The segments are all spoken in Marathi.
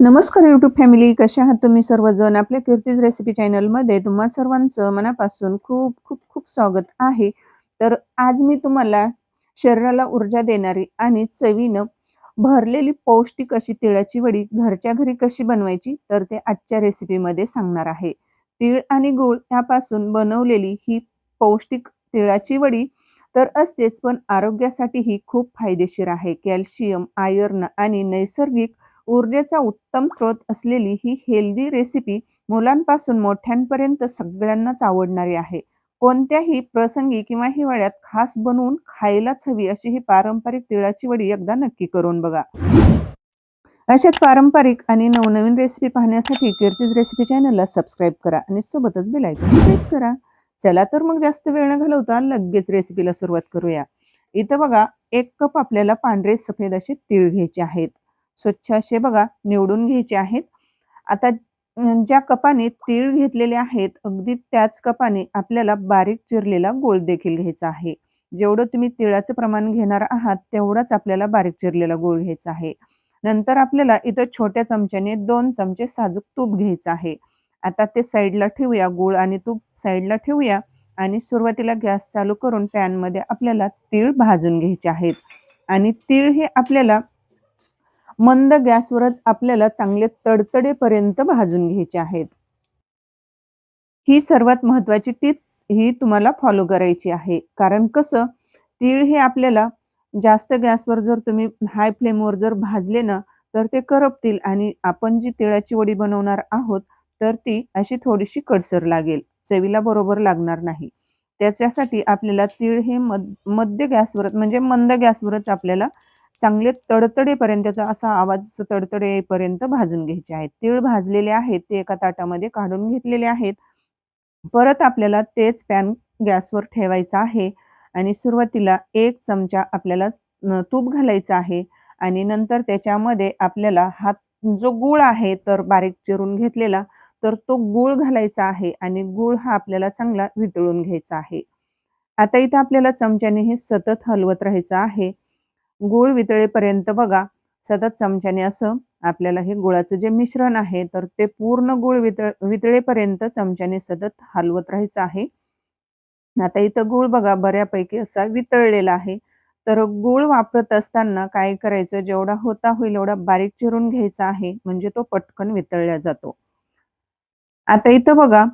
नमस्कार यूट्यूब फॅमिली कशा आहात तुम्ही सर्वजण? आपल्या कीर्तीज रेसिपी चॅनलमध्ये तुम्हा सर्वांचं मनापासून खूप खूप खूप स्वागत आहे. तर आज मी तुम्हाला शरीराला ऊर्जा देणारी आणि चवीनं भरलेली पौष्टिक अशी तिळाची वडी घरच्या घरी कशी बनवायची तर ते आजच्या रेसिपीमध्ये सांगणार आहे. तीळ आणि गूळ यापासून बनवलेली ही पौष्टिक तिळाची वडी तर असतेच पण आरोग्यासाठीही खूप फायदेशीर आहे. कॅल्शियम आयर्न आणि नैसर्गिक ऊर्जेचा उत्तम स्रोत असलेली ही हेल्दी रेसिपी मुलांपासून मोठ्यांपर्यंत सगळ्यांनाच आवडणारी आहे. कोणत्याही प्रसंगी किंवा हिवाळ्यात खास बनवून खायलाच हवी अशी ही पारंपरिक तिळाची वडी एकदा नक्की करून बघा. अशाच पारंपरिक आणि नवनवीन रेसिपी पाहण्यासाठी कीर्तीज रेसिपी चॅनलला सबस्क्राईब करा आणि सोबतच बेल प्रेस करा. चला तर मग जास्त वेळ न घालवता लगेच रेसिपीला सुरुवात करूया. इथं बघा एक कप आपल्याला पांढरे सफेद असे तीळ घ्यायचे आहेत. स्वच्छ असे बघा निवडून घ्यायचे आहेत. आता ज्या कपाने तीळ घेतलेले आहेत अगदी त्याच कपाने आपल्याला बारीक चिरलेला गोळ देखील घ्यायचा आहे. जेवढं तुम्ही तिळाचं प्रमाण घेणार आहात तेवढाच आपल्याला बारीक चिरलेला गोळ घ्यायचा आहे. नंतर आपल्याला इथं छोट्या चमच्याने दोन चमचे साजूक तूप घ्यायचं आहे. आता ते साईडला ठेवूया गूळ आणि तूप साईडला ठेवूया आणि सुरुवातीला गॅस चालू करून पॅनमध्ये आपल्याला तीळ भाजून घ्यायचे आहेत. आणि तीळ हे आपल्याला मंद गॅसवरच आपल्याला चांगले तडतडेपर्यंत भाजून घ्यायचे आहेत. ही सर्वात महत्वाची टिप्स ही तुम्हाला फॉलो करायची आहे. कारण कसं? तीळ हे आपल्याला जास्त गॅसवर जर तुम्ही हाय फ्लेमवर जर भाजले ना तर ते करपतील आणि आपण जी तिळाची वडी बनवणार आहोत तर ती अशी थोडीशी कडसर लागेल. चवीला बरोबर लागणार नाही. त्याच्यासाठी आपल्याला तीळ हे मध्य गॅसवर म्हणजे मंद गॅसवरच आपल्याला चांगले तडतडेपर्यंतचा असा आवाज तडतडेपर्यंत भाजून घ्यायचे आहेत. तीळ भाजलेले आहेत ते एका ताटामध्ये काढून घेतलेले आहेत. परत आपल्याला तेच पॅन गॅसवर ठेवायचं आहे आणि सुरुवातीला एक चमचा आपल्याला तूप घालायचं आहे आणि नंतर त्याच्यामध्ये आपल्याला हा जो गूळ आहे तर बारीक चिरून घेतलेला तर तो गूळ घालायचा आहे आणि गूळ हा आपल्याला चांगला वितळून घ्यायचा आहे. आता इथं आपल्याला चमच्याने हे सतत हलवत राहायचं आहे. गूळ वितळेपर्यंत बघा. सतत चमच्याने असं आपल्याला हे गुळाचं जे मिश्रण आहे तर ते पूर्ण गुळ वितळ वितळेपर्यंत चमच्याने सतत हलवत राहायचं आहे. आता इथं गूळ बघा बऱ्यापैकी असा वितळलेला आहे. तर गूळ वापरत असताना काय करायचं? जेवढा होता होईल एवढा बारीक चिरून घ्यायचा आहे. म्हणजे तो पटकन वितळला जातो. आता इथं बघा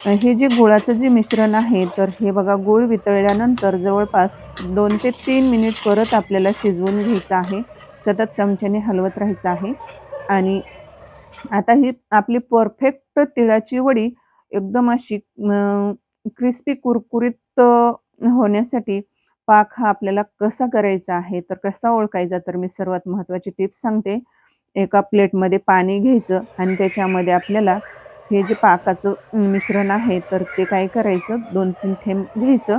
हे जे गुळाचं जे मिश्रण आहे तर हे बघा गूळ वितळल्यानंतर जवळपास दोन ते तीन मिनिट परत आपल्याला शिजवून घ्यायचं आहे. सतत चमच्याने हलवत राहायचं आहे. आणि आता ही आपली परफेक्ट तिळाची वडी एकदम अशी क्रिस्पी कुरकुरीत होण्यासाठी पाक हा आपल्याला कसा करायचा आहे तर कसा ओळखायचा तर मी सर्वात महत्त्वाची टिप्स सांगते. एका प्लेटमध्ये पाणी घ्यायचं आणि त्याच्यामध्ये आपल्याला हे जे पाकाचं मिश्रण आहे तर ते काय करायचं? दोन तीन थेंब घ्यायचं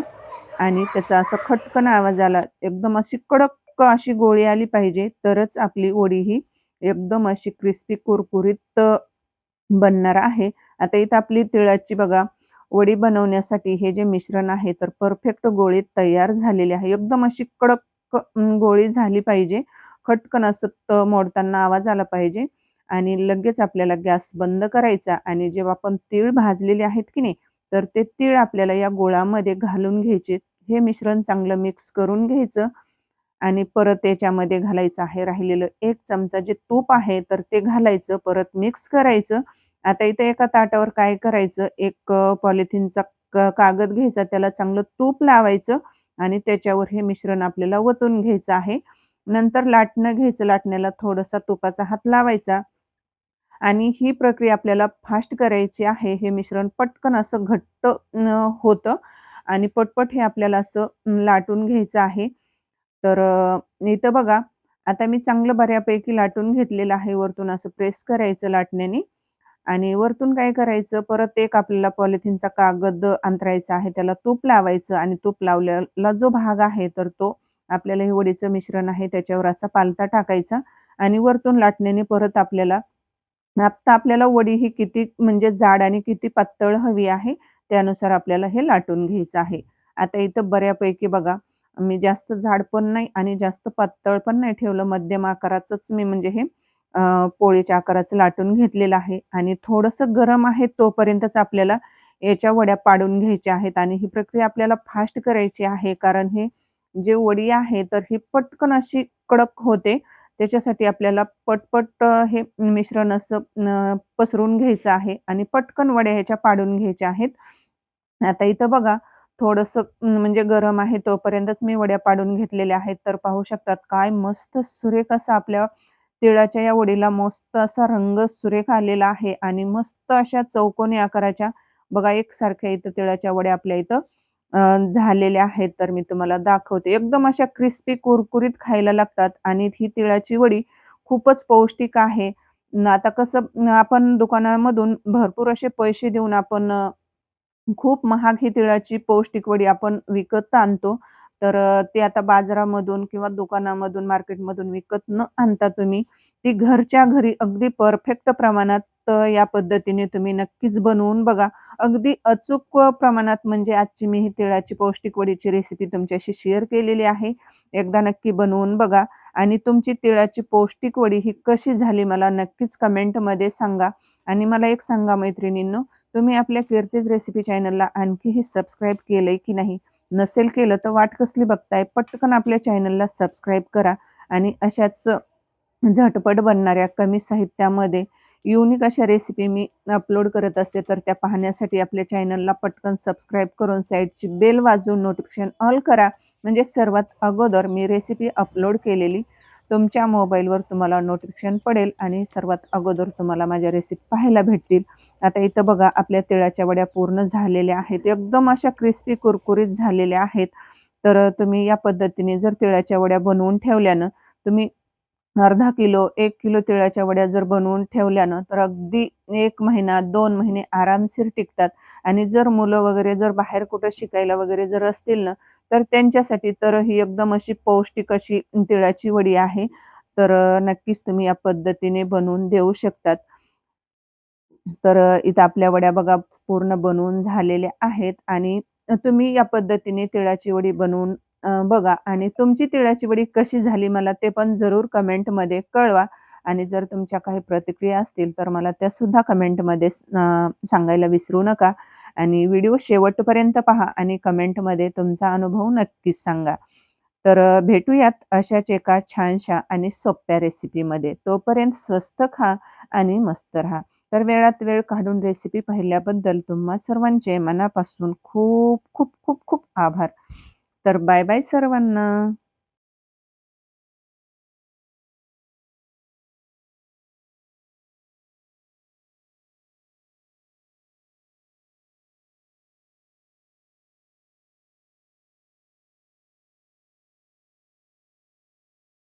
आणि त्याचा असा खटकन आवाज आला. एकदम अशी कडक अशी गोळी आली पाहिजे तरच आपली ओडी ही एकदम अशी क्रिस्पी कुरकुरीत बनणार आहे. आता इथं आपली तिळाची बघा वडी बनवण्यासाठी हे जे मिश्रण आहे तर परफेक्ट गोळी तयार झालेली आहे. एकदम अशी कडक गोळी झाली पाहिजे. खटकन असं मोडताना आवाज आला पाहिजे. आणि लगेच आपल्याला गॅस बंद करायचा आणि जेव्हा आपण तीळ भाजलेले आहेत की नाही तर ते तीळ आपल्याला या गोळामध्ये घालून घ्यायचे. हे मिश्रण चांगलं मिक्स करून घ्यायचं आणि परत त्याच्यामध्ये घालायचं आहे राहिलेलं एक चमचा जे तूप आहे तर ते घालायचं परत मिक्स करायचं. आता इथे एका ताटावर काय करायचं एक पॉलिथिनचा क- कागद घ्यायचा त्याला चांगलं तूप लावायचं आणि त्याच्यावर हे मिश्रण आपल्याला वतून घ्यायचं आहे. नंतर लाटणं घ्यायचं लाटण्याला थोडासा तुपाचा हात लावायचा. आणि ही प्रक्रिया आपल्याला फास्ट करायची आहे हे मिश्रण पटकन असं घट्ट होतं आणि पटपट हे आपल्याला असं लाटून घ्यायचं आहे. तर इथं बघा आता मी चांगलं बऱ्यापैकी लाटून घेतलेलं आहे. वरतून असं प्रेस करायचं लाटण्याने आणि वरतून काय करायचं? परत एक आपल्याला पॉलिथिनचा कागद अंतरायचा आहे. त्याला तूप लावायचं आणि तूप लावलेला जो भाग आहे तर तो आपल्याला हे वडीचं मिश्रण आहे त्याच्यावर असा पालथा टाकायचा आणि वरतून लाटण्याने परत आपल्याला आता आपल्याला वडी ही किती म्हणजे जाड आणि किती पातळ हवी आहे त्यानुसार आपल्याला हे लाटून घ्यायचं आहे. आता इथं बऱ्यापैकी बघा मी जास्त जाड पण नाही आणि जास्त पातळ पण नाही ठेवलं. मध्यम आकाराचंच मी म्हणजे हे पोळीच्या आकाराचं लाटून घेतलेलं आहे. आणि थोडंसं गरम आहे तोपर्यंतच आपल्याला याच्या वड्या पाडून घ्यायच्या आहेत. आणि ही प्रक्रिया आपल्याला फास्ट करायची आहे कारण हे जे वडी आहे तर ही पटकन अशी कडक होते. त्याच्यासाठी आपल्याला पटपट हे मिश्रण असं पसरून घ्यायचं आहे आणि पटकन वड्या ह्याच्या पाडून घ्यायच्या आहेत. आता इथं बघा थोडंसं म्हणजे गरम आहे तोपर्यंतच मी वड्या पाडून घेतलेल्या आहेत. तर पाहू शकतात काय मस्त सुरेख असा आपल्या तिळाच्या या वडीला मस्त असा रंग सुरेख आलेला आहे आणि मस्त अशा चौकोनी आकाराच्या बघा एकसारख्या इथं तिळाच्या वड्या आपल्या इथं झालेल्या आहेत. तर मी तुम्हाला दाखवते. एकदम अशा क्रिस्पी कुरकुरीत खायला लागतात आणि ही तिळाची वडी खूपच पौष्टिक आहे. न आता कसं आपण दुकानामधून भरपूर असे पैसे देऊन आपण खूप महाग ही तिळाची पौष्टिक वडी आपण विकत आणतो. तर ते आता बाजारामधून किंवा दुकानामधून, मार्केटमधून विकत न आणता तुम्ही ती घरच्या घरी अगदी परफेक्ट प्रमाणात या पद्धतीने तुम्ही नक्कीच बनवून बघा. अगदी अचूक प्रमाणात म्हणजे आजची मी ही तिळाची पौष्टिक वडीची रेसिपी तुमच्याशी शेअर केलेली आहे. एकदा नक्की बनवून बघा आणि तुमची तिळाची पौष्टिक वडी ही कशी झाली मला नक्कीच कमेंटमध्ये सांगा. आणि मला एक सांगा मैत्रिणींनो, तुम्ही आपल्या कीर्तीज रेसिपी चॅनलला आणखीही सबस्क्राईब केलंय की नाही? नसेल केलं तर वाट कसली बघताय? पटकन आपल्या चॅनलला सबस्क्राईब करा आणि अशाच झटपट बनणाऱ्या कमी साहित्यामध्ये युनिक अशा रेसिपी मी अपलोड करत असते. तर त्या पाहण्यासाठी आपल्या चॅनलला पटकन सबस्क्राईब करून साईडची बेल वाजवून नोटिफिकेशन ऑल करा. म्हणजे सर्वात अगोदर मी रेसिपी अपलोड केलेली तुमच्या मोबाईलवर तुम्हाला नोटिफिकेशन पडेल आणि सर्वात अगोदर तुम्हाला माझ्या रेसिपी पाहायला भेटतील. आता इथं बघा आपल्या तिळाच्या वड्या पूर्ण झालेल्या आहेत. एकदम अशा क्रिस्पी कुरकुरीत झालेल्या आहेत. तर तुम्ही या पद्धतीने जर तिळाच्या वड्या बनवून ठेवल्यानं तुम्ही अर्धा किलो, एक किलो तिळाच्या वड्या जर बनवून ठेवल्यानं तर अगदी एक महिना, दोन महिने आरामशीर टिकतात. आणि जर मुलं वगैरे जर बाहेर कुठं शिकायला वगैरे जर असतील ना, तर त्यांच्यासाठी तर ही एकदम अशी पौष्टिक अशी तिळाची वडी आहे. तर नक्कीच तुम्ही या पद्धतीने बनवून देऊ शकतात. तर इथं आपल्या वड्या बघा पूर्ण बनवून झालेल्या आहेत आणि तुम्ही या पद्धतीने तिळाची वडी बनवून बघा आणि तुमची तिळाची वडी कशी झाली मला ते पण जरूर कमेंटमध्ये कळवा. आणि जर तुमच्या काही प्रतिक्रिया असतील तर मला त्यासुद्धा कमेंटमध्ये सांगायला विसरू नका. आणि व्हिडिओ शेवटपर्यंत पहा आणि कमेंटमध्ये तुमचा अनुभव नक्कीच सांगा. तर भेटूयात अशाच एका छानशा आणि सोप्या रेसिपीमध्ये. तोपर्यंत स्वस्त खा आणि मस्त राहा. तर वेळात वेळ काढून रेसिपी पाहिल्याबद्दल तुम्हा सर्वांचे मनापासून खूप खूप खूप खूप आभार. तर बाय बाय सर्वांना.